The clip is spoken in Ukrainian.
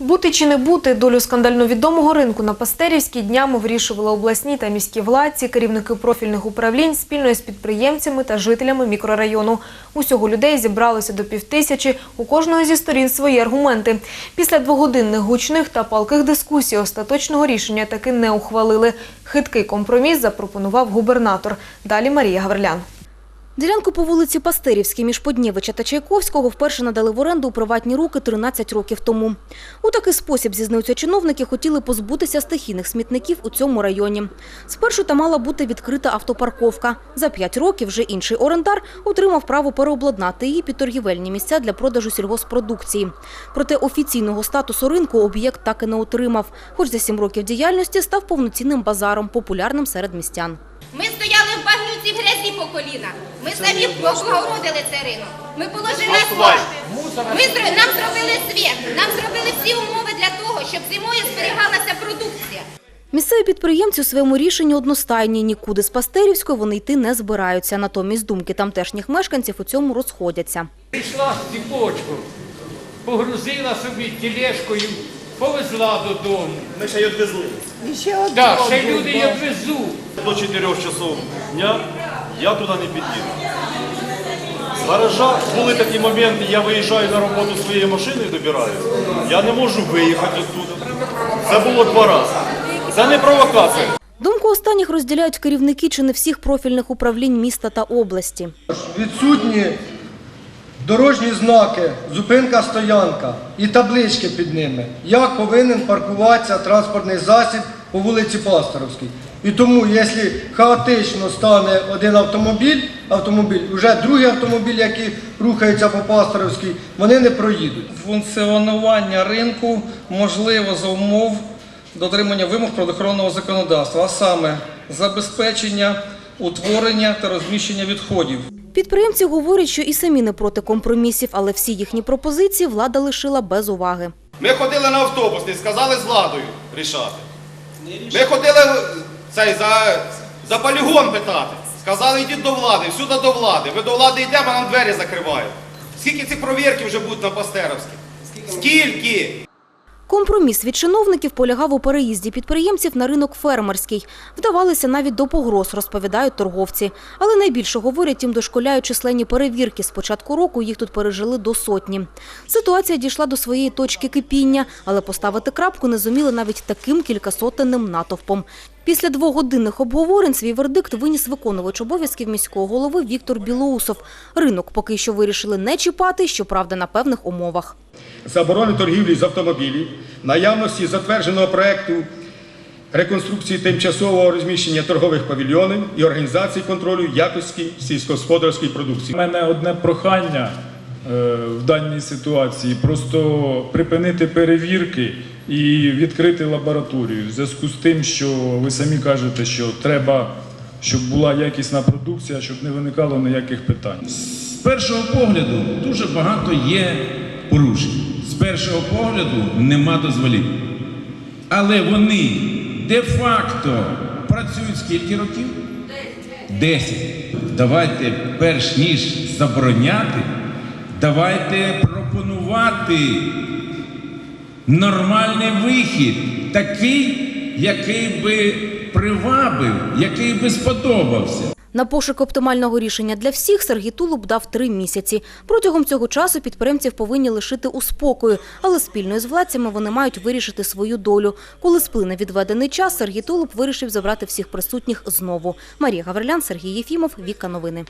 Бути чи не бути, долю скандально відомого ринку на Пастерівській днями вирішували обласні та міські владці, керівники профільних управлінь спільно з підприємцями та жителями мікрорайону. Усього людей зібралося до півтисячі, у кожного зі сторін свої аргументи. Після двогодинних гучних та палких дискусій остаточного рішення таки не ухвалили. Хиткий компроміс запропонував губернатор. Далі Марія Гаврилян. Ділянку по вулиці Пастерівській між Поднєвича та Чайковського вперше надали в оренду у приватні руки 13 років тому. У такий спосіб, зізнаються чиновники, хотіли позбутися стихійних смітників у цьому районі. Спершу там мала бути відкрита автопарковка. За 5 років вже інший орендар отримав право переобладнати її під торгівельні місця для продажу сільгоспродукції. Проте офіційного статусу ринку об'єкт так і не отримав, хоч за 7 років діяльності став повноцінним базаром, популярним серед містян. Ми стояли в багнюці в грязі по коліна. Ми самі облагородили цей ринок. Ми положили асфальт. Ми нам зробили світ. Нам зробили всі умови для того, щоб зимою зберігалася продукція. Місцеві підприємці у своєму рішенні одностайні. Нікуди з Пастерівської вони йти не збираються. Натомість думки тамтешніх мешканців у цьому розходяться. Прийшла з ціпочку, погрузила собі тележкою, повезла додому. Ми ще й відвезли. Так, ще й люди її везуть. До 4 часов дня я туди не під'їду. З гаража були такі моменти, я виїжджаю на роботу своєю машиною добираю. Я не можу виїхати оттуда. Це було два рази. Це не провокація. Думку останніх розділяють керівники чи не всіх профільних управлінь міста та області. Відсутні дорожні знаки, зупинка, стоянка і таблички під ними. Як повинен паркуватися транспортний засіб по вулиці Пасторовській. І тому, якщо хаотично стане один автомобіль, автомобіль, вже другий автомобіль, який рухається по Пасторовській, вони не проїдуть. функціонування ринку можливо за умов дотримання вимог природоохоронного законодавства, а саме забезпечення утворення та розміщення відходів. Підприємці говорять, що і самі не проти компромісів, але всі їхні пропозиції влада лишила без уваги. Ми ходили на автобусний, сказали з владою рішати. Ми ходили цей, за, за полігон питати. Сказали, йдіть до влади, всюди до влади. Ви до влади йдемо, а нам двері закривають. Скільки цих провірків вже будуть на Пастеровській? Скільки? Компроміс від чиновників полягав у переїзді підприємців на ринок фермерський. Вдавалися навіть до погроз, розповідають торговці. Але найбільше, говорять, їм дошколяють численні перевірки. З початку року їх тут пережили до сотні. Ситуація дійшла до своєї точки кипіння, але поставити крапку не зуміли навіть таким кількасотенним натовпом. Після двогодинних обговорень свій вердикт виніс виконувач обов'язків міського голови Віктор Білоусов. Ринок поки що вирішили не чіпати, щоправда, на певних умовах. заборони торгівлі з автомобілів, наявності затвердженого проекту реконструкції тимчасового розміщення торгових павільйонів і організації контролю якості сільськогосподарської продукції. У мене одне прохання в даній ситуації просто припинити перевірки і відкрити лабораторію. В зв'язку з тим, що ви самі кажете, що треба, щоб була якісна продукція, щоб не виникало ніяких питань. З першого погляду дуже багато є порушень. З першого погляду нема дозволів. Але вони де-факто працюють скільки років? Десять. Давайте, перш ніж забороняти, давайте пропонувати нормальний вихід, такий, який би привабив, який би сподобався. На пошук оптимального рішення для всіх Сергій Тулуб дав три місяці. Протягом цього часу підприємців повинні лишити у спокою, але спільно з владцями вони мають вирішити свою долю. Коли сплине відведений час, Сергій Тулуб вирішив забрати всіх присутніх знову. Марія Гаврилян, Сергій Єфімов, Віка Новини.